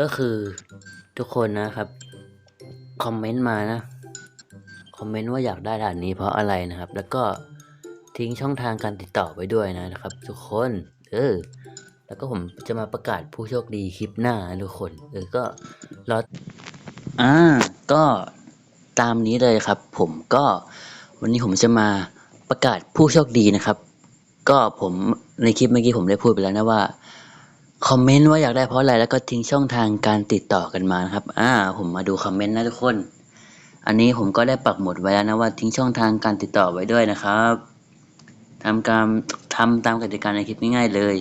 ก็คือทุกคนนะครับ คอมเมนต์มานะ คอมเมนต์ว่าอยากได้ด่านนี้เพราะอะไรนะครับ แล้วก็ทิ้งช่องทางการติดต่อไว้ด้วยนะครับ ทุกคน เออ แล้วก็ผมจะมาประกาศผู้โชคดีคลิปหน้าทุกคน เออ ก็รออ่า ก็ตามนี้เลยครับ ผมก็วันนี้ผมจะมาประกาศผู้โชคดีนะครับ ก็ผมในคลิปเมื่อกี้ผมได้พูดไปแล้วนะว่า คอมเมนต์ว่าอยากได้เพราะอะไรแล้วก็ทิ้งช่องทางการติดต่อกันมานะครับ อ่า ผมมาดูคอมเมนต์นะทุกคน อันนี้ผมก็ได้ปักหมุดไว้แล้วนะว่าทิ้งช่องทางการติดต่อไว้ด้วยนะครับทำการทำตามกติกาในคลิปง่ายๆเลย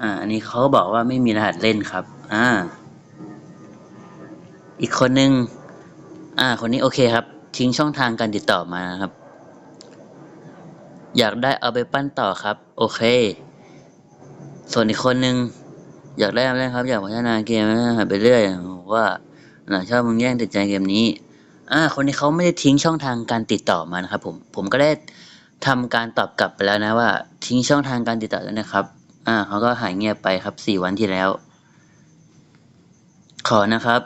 อ่า อันนี้เขาบอกว่าไม่มีรหัสเล่นครับ อ่า อีกคนนึง อ่า คนนี้โอเคครับ ทิ้งช่องทางการติดต่อมานะครับ อยากได้เอาไปปั้นต่อครับ โอเค ส่วนอีกคนนึงอยากได้อะไรครับ อยากพัฒนาเกมนะไปเรื่อยว่าหลังชอบมึงแย่งติดใจเกมนี้อ่าคนนี้เขาไม่ได้ทิ้งช่องทางการติดต่อมานะครับ ผมผมก็ได้ทำการตอบกลับไปแล้วนะว่า ทิ้งช่องทางการติดต่อแล้วนะครับ อ่าเขาก็หายเงียบไปครับสี่วันที่แล้ว ขอนะครับ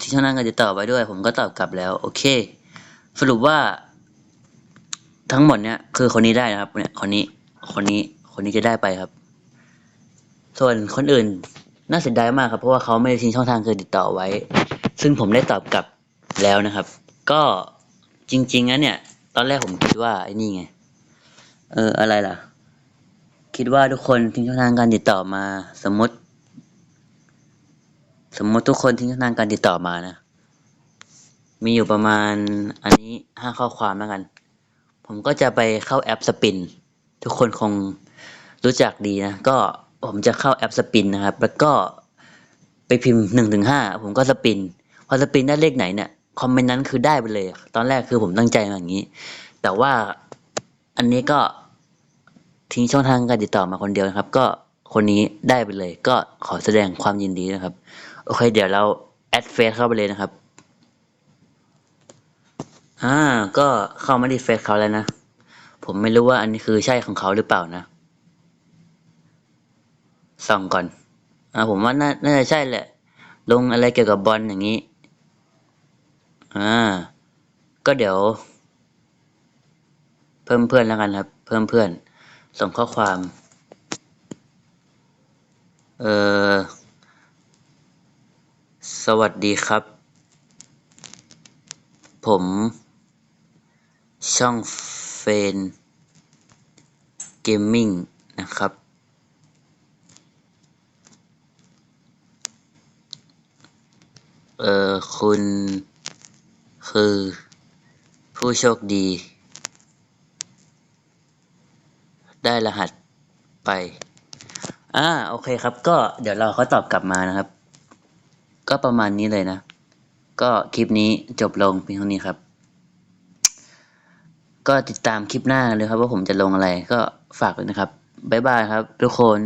ที่ช่องทางการติดต่อไว้ด้วย ผมก็ตอบกลับแล้ว โอเค สรุปว่า ทั้งหมดเนี่ยคือคนนี้ได้นะครับ เนี่ยคนนี้คนนี้คนนี้จะได้ไปครับ ส่วนคนอื่นน่าเสียดายมากครับ เพราะว่าเขาไม่ได้ทิ้งช่องทางการติดต่อไว้ ซึ่งผมได้ตอบกลับแล้วนะครับ ก็จริงๆนะเนี่ย ตอนแรกผมคิดว่าไอ้นี่ไง เอออะไรล่ะ คิดว่าทุกคนทิ้งช่องทางการติดต่อมา สมมติ สมมติทุกคนทิ้งช่องทางการติดต่อมานะ มีอยู่ประมาณอันนี้ห้าข้อความแล้วกัน ผมก็จะไปเข้าแอปสปิน ทุกคนคงรู้จักดีนะ ก็ ผมจะเข้าแอปสปินนะครับ แล้วก็ไปพิมพ์หนึ่งถึงห้าผมก็สปิน พอสปินได้เลขไหนเนี่ยคอมเมนต์นั้นคือได้ไปเลย ตอนแรกคือผมตั้งใจมาอย่างนี้ แต่ว่าอันนี้ก็ทิ้งช่องทางการติดต่อมาคนเดียวนะครับ ก็คนนี้ได้ไปเลย ก็ขอแสดงความยินดีนะครับ โอเค เดี๋ยวเราแอดเฟซเข้าไปเลยนะครับ อ่า ก็เข้ามาที่เฟซเขาแล้วนะ ผมไม่รู้ว่าอันนี้คือใช่ของเขาหรือเปล่านะ ส่องก่อนอ่าผมว่าน่าน่าจะใช่แหละ ลงอะไรเกี่ยวกับบอลอย่างนี้ อ่า ก็เดี๋ยว เพิ่มเพื่อนแล้วกันครับ เพิ่มเพื่อน ส่งข้อความ เออสวัสดีครับ ผม ช่องเฟนเกมมิ่งนะครับ เออคุณคือผู้โชคดี ได้รหัสไป อ่า โอเคครับ ก็เดี๋ยวเราเขาตอบกลับมานะครับ ก็ประมาณนี้เลยนะ ก็คลิปนี้จบลงเพียงเท่านี้ครับ ก็ติดตามคลิปหน้าเลยครับ ว่าผมจะลงอะไร ก็ฝากด้วยนะครับ บ๊ายบายครับ ทุกคน